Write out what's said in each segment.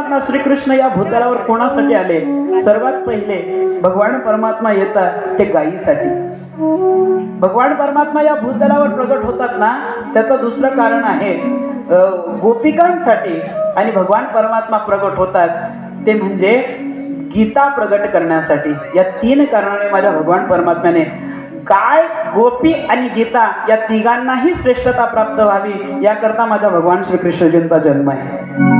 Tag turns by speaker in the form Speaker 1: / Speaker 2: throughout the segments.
Speaker 1: परमात्मा श्रीकृष्ण या भूतलावर कोणासाठी आले? सर्वात पहिले भगवान परमात्मा येतात ते गायीसाठी भगवान परमात्मा या भूतलावर प्रगट होतात ना त्याचं दुसरं कारण आहे गोपिकांसाठी आणि भगवान परमात्मा प्रगट होतात. ते म्हणजे गीता प्रगट करण्यासाठी. या तीन कारणाने माझ्या भगवान परमात्म्याने काय गोपी आणि गीता या तिघांनाही श्रेष्ठता प्राप्त व्हावी याकरता माझ्या भगवान श्रीकृष्णजींचा जन्म आहे.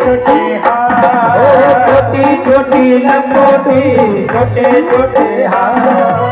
Speaker 1: छोटे हार। ओ छोटी छोटी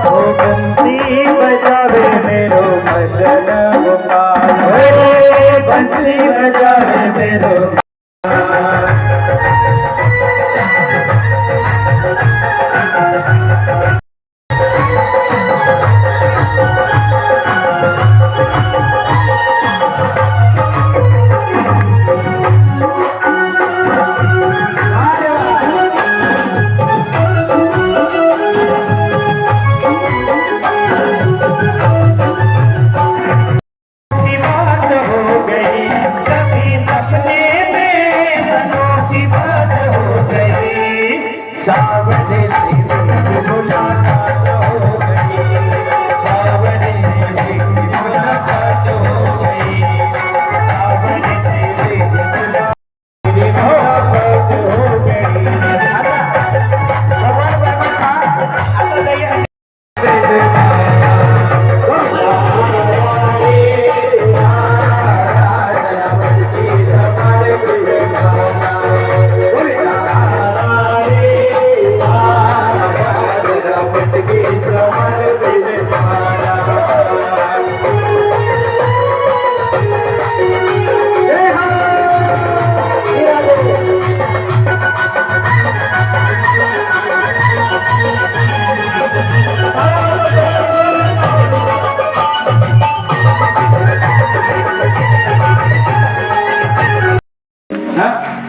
Speaker 1: हा?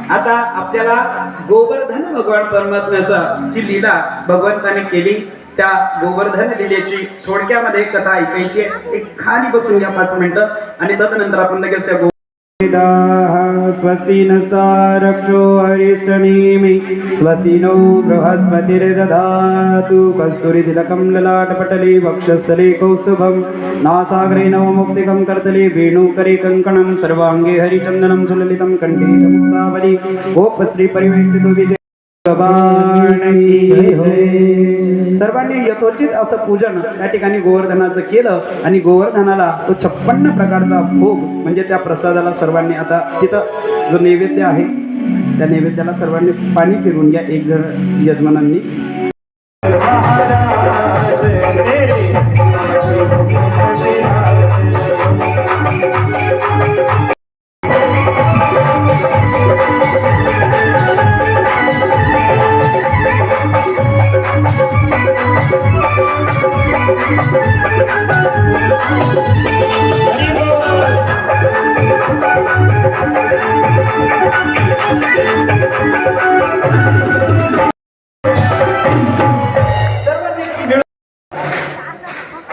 Speaker 1: आता आपल्याला गोवर्धन भगवान परमात्म्याचा जी लीला भगवंताने केली त्या गोवर्धन लिलेची थोडक्यामध्ये कथा ऐकायची एक खाली बसून घ्या पाच मिनिटं आणि तदनंतर आपण लगेच त्या गो- स्वस्ति नस्तारक्षो हरिष्टनेमि। स्वस्ति नो बृहस्पतिर्दधातु कस्तुरितिलकं ललाटपटले वक्षस्थले कौस्तुभं नासाग्रे नवमुक्तिकं कर्तले वेणुकरे कङ्कणं। सर्वाङ्गे हरिचन्दनं सुललितं कण्ठे मुक्तावली गोपश्री विजय। सर्वांनी यथोचित असं पूजन त्या ठिकाणी गोवर्धनाचं केलं आणि गोवर्धनाला तो छप्पन्न प्रकारचा भोग म्हणजे त्या प्रसादाला सर्वांनी आता तिथं जो नैवेद्य आहे त्या नैवेद्याला सर्वांनी पाणी फिरून घ्या एक जण यजमानांनी.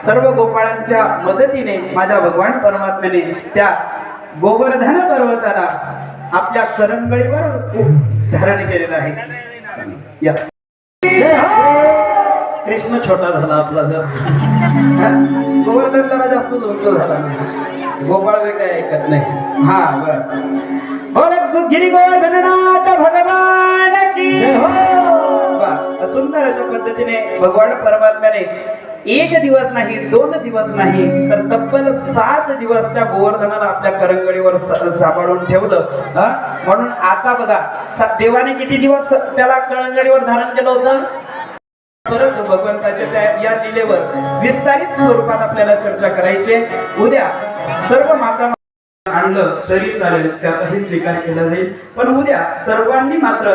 Speaker 1: सर्व गोपाळांच्या मदतीने माझ्या भगवान परमात्म्याने त्या गोवर्धन पर्वताला आपल्या करंगळीवर धारण केलेलं आहे. या. कृष्ण छोटा झाला आपला जर. गोवर्धन जरा जास्त लोणचं झाला गोपाळ वे काय ऐकत नाही. हा बस. बोल गिरी गोवर्धननाथ भगवान की. हो. सुंदर अशा पद्धतीने भगवान परमात्म्याने एक दिवस नाही दोन दिवस नाही तर तब्बल सात दिवस त्या गोवर्धनाला आपल्या करंगडीवर सांभाळून ठेवलं म्हणून आता बघा देवाने किती दिवस त्याला करंगडीवर धारण केलं होतं? परंतु भगवंताच्या त्या या लिलेवर विस्तारित स्वरूपात आपल्याला चर्चा करायची उद्या सर्व माता आणलं तरी चालेल त्याचाही स्वीकार केला जाईल. पण उद्या सर्वांनी मात्र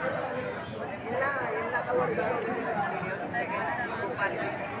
Speaker 2: आहे ना प्रसाद